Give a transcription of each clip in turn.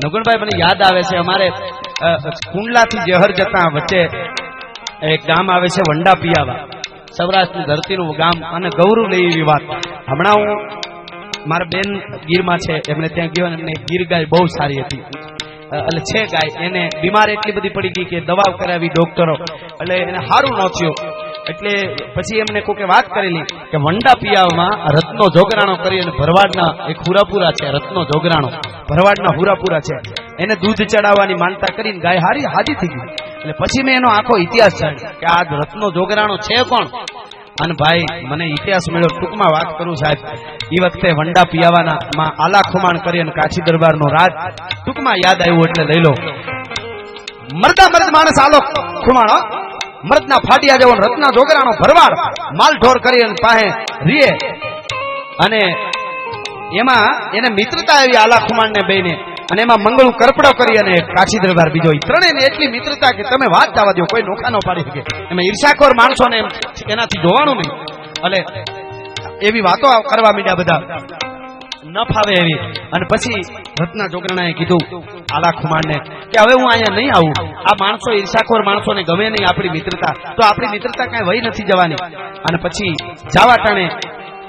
નગુણભાઈ, મને યાદ આવે છે, અમારે કુંડલાથી જહર જતા વચ્ચે એક ગામ આવે છે, વંડા પિયાવા. સૌરાષ્ટ્રની ધરતીનું ગામ અને ગૌરવ લઈ એવી વાત. હમણાં હું મારા બેન ગીરમાં છે એમને ત્યાં ગયો એમને ગીર ગાય બહુ સારી હતી. એટલે છે ગાય. એને બીમાર એટલી બધી પડી ગઈ કે દવા કરાવી ડોક્ટરો. એટલે એને સારું ન એટલે પછી એમને કોકે વાત કરેલી કે વંડા પિયાવમાં રત્નો જોગરાણો કરી અને ભરવાડના એક હુરાપુરા છે, રત્નો જોગરાણો. ભરવાડના હુરાપુરા છે. એને દૂધ ચડાવવાની માનતા કરીને ગાય હારી હાજી થઈ ગઈ. એટલે પછી મેં એનો આખો ઇતિહાસ જાણ્યો કે આ રત્નો જોગરાણો છે કોણ? અને ભાઈ, મને ઇતિહાસ મળ્યો ટૂંકમાં વાત કરું સાહેબ. એ વખતે વંડા પિયાવાના માં આલા ખુમાણ કરી અને કાશી દરબારનો રાજ ટૂંકમાં યાદ આવ્યું એટલે લઈ લો. મરદા મરદ માણસ આલો. ખુમાણો. મર્દના ફાટિયા જેવો રત્ના જોગરાનો ભરવાડ માલઢોર કરી અને પાસે રીએ. અને એમાં એને મિત્રતા આવી આલા ખુમાણ ને બેને. અને એમાં મંગળું કરપડો કરી અને કાશી દરબાર બીજો ત્રણેય એટલી મિત્રતા કે તમે વાત જવા દો કોઈ નોખા ન પાડી શકે. એમાં ઈર્ષાખોર માણસોને એનાથી જોવાનું નહીં. એટલે એવી વાતો કરવા મીડ્યા બધા. ન ફાવે એવી. અને પછી રત્ના જોગરણાએ કીધું, આલા ખુમાણને, કે હવે હું અહીંયા નહીં આવું. આ માણસો ઈર્ષાખોર માણસોને ગમે નહીં આપણી મિત્રતા. તો આપણી મિત્રતા કાંઈ વહી નથી જવાની. અને પછી જાવા ટાણે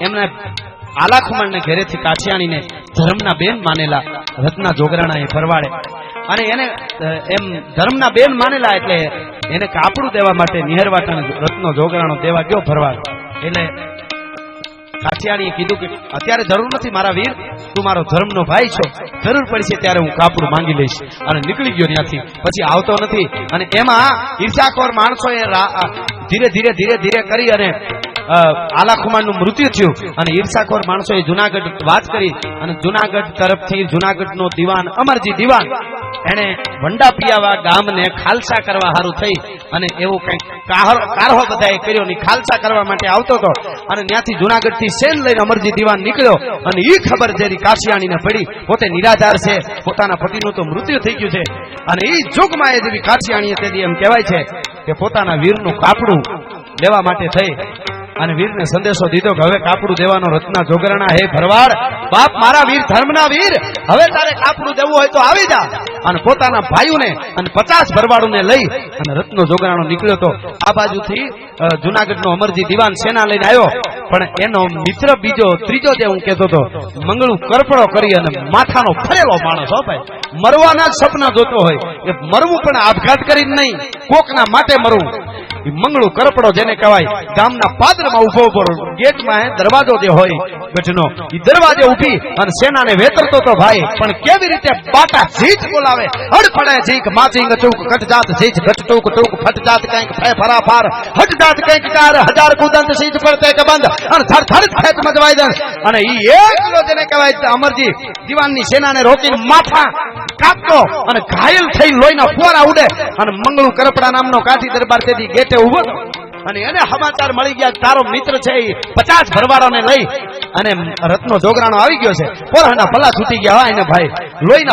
એમને આલા ખુમાણને ઘેરેથી કાઠિયાણીને ધર્મના બેન માનેલા રત્ના જોગરાણાએ ફરવાડે અને એને એમ ધર્મના બેન માનેલા એટલે એને કાપડું દેવા માટે નિહરવાટાને રત્નો જોગરાણો દેવા ગયો ફરવાડે એટલે કાઠિયાણીએ કીધું કે, અત્યારે જરૂર નથી મારા વીર, તું મારો ધર્મનો ભાઈ છો. જરૂર પડશે ત્યારે હું કાપડું માંગી લઈશ. અને નીકળી ગયો ત્યાંથી. પછી આવતો નથી. અને એમાં ઈર્ષાખોર માણસોએ ધીરે ધીરે ધીરે ધીરે કરી અને આલા ખુમારનું મૃત્યુ થયું. અને ઈર્ષાખોર માણસોએ જુનાગઢ વાત કરી. અને જુનાગઢ તરફથી જુનાગઢનો દિવાન, અમરજી દિવાન એને વંડા પિયાવા ગામને ખાલસા કરવા હારું થઈ અને એવું કંઈક કારહો બધાએ કર્યો ને ખાલસા કરવા માટે આવતો હતો. અને ત્યાંથી જુનાગઢથી સેન લઈને અમરજી દિવાન નીકળ્યો અને એ ખબર જેની કાશિયાણીને પડી, પોતે નિરાધાર છે, પોતાના પતિનું તો મૃત્યુ થઈ ગયું છે. અને એ જોગમાં એ જેવી કાશિયાણીએ તેથી એમ કહેવાય છે કે પોતાના વીરનું કાપડું લેવા માટે થઈ. અને વીરને સંદેશો દીધો કે હવે કાપડું દેવાનો રત્ના જોગરણા હે ભરવાડ બાપ મારા વીર, ધર્મના વીર. હવે તારે કાપડું દેવું હોય તો આવી જા. અને પોતાના ભાઈઓને અને પચાસ ભરવાડોને લઈ અને રત્નો જોગરાણો નીકળ્યો તો આ બાજુથી જુનાગઢનો અમરજી દિવાન સેના લઈને આવ્યો. પણ એનો મિત્ર બીજો, ત્રીજો જે હું કહેતો હતો, મંગળું કરપડો કરી અને માથાનો ફરેલો માણસ, હો ભાઈ. મરવાના જ સપના જોતો હોય. એ મરવું પણ આપઘાત કરીને નહીં. કોકના માટે મરવું મંગળું કરપડો જેને કહેવાય, ગામના પાદરમાં ઊભો ઊભો ગેટમાં દરવાજો જે હોય, ગઢનો એ દરવાજે ઊભી અને સેનાને વેતરતો તો ભાઈ, પણ કેવી રીતે બાટા જીત બોલાવે? હડફડે જીક માચિંગ ચૂક કટજાત જીત ઘટ ટૂક ટૂક ફટ કંઈક ફે ફરા ફાર કંઈક, કાર, હજાર કુદંત સીધ પર તે બંધ અને થર થર ખેત મજવાઈ દે અને ઈ એકલો જેને કહેવાય અમરજી, દિવાનની સેનાને રોકીને માથા કાપતો અને ઘાયલ થઈ લોહીના ફુવારા ઉડે. અને મંગળુ કરપડા નામનો કાઠી દરબાર તેથી ગેટે ઊભો હતો. અને એને સમાચાર મળી ગયા તારો મિત્ર છે એ પચાસ ભરવાડાને લઈ અને રત્નો જોગરાણો આવી ગયો છે પોરાના ભલા છૂટી ગયા હોય ને ભાઈ, લોહીના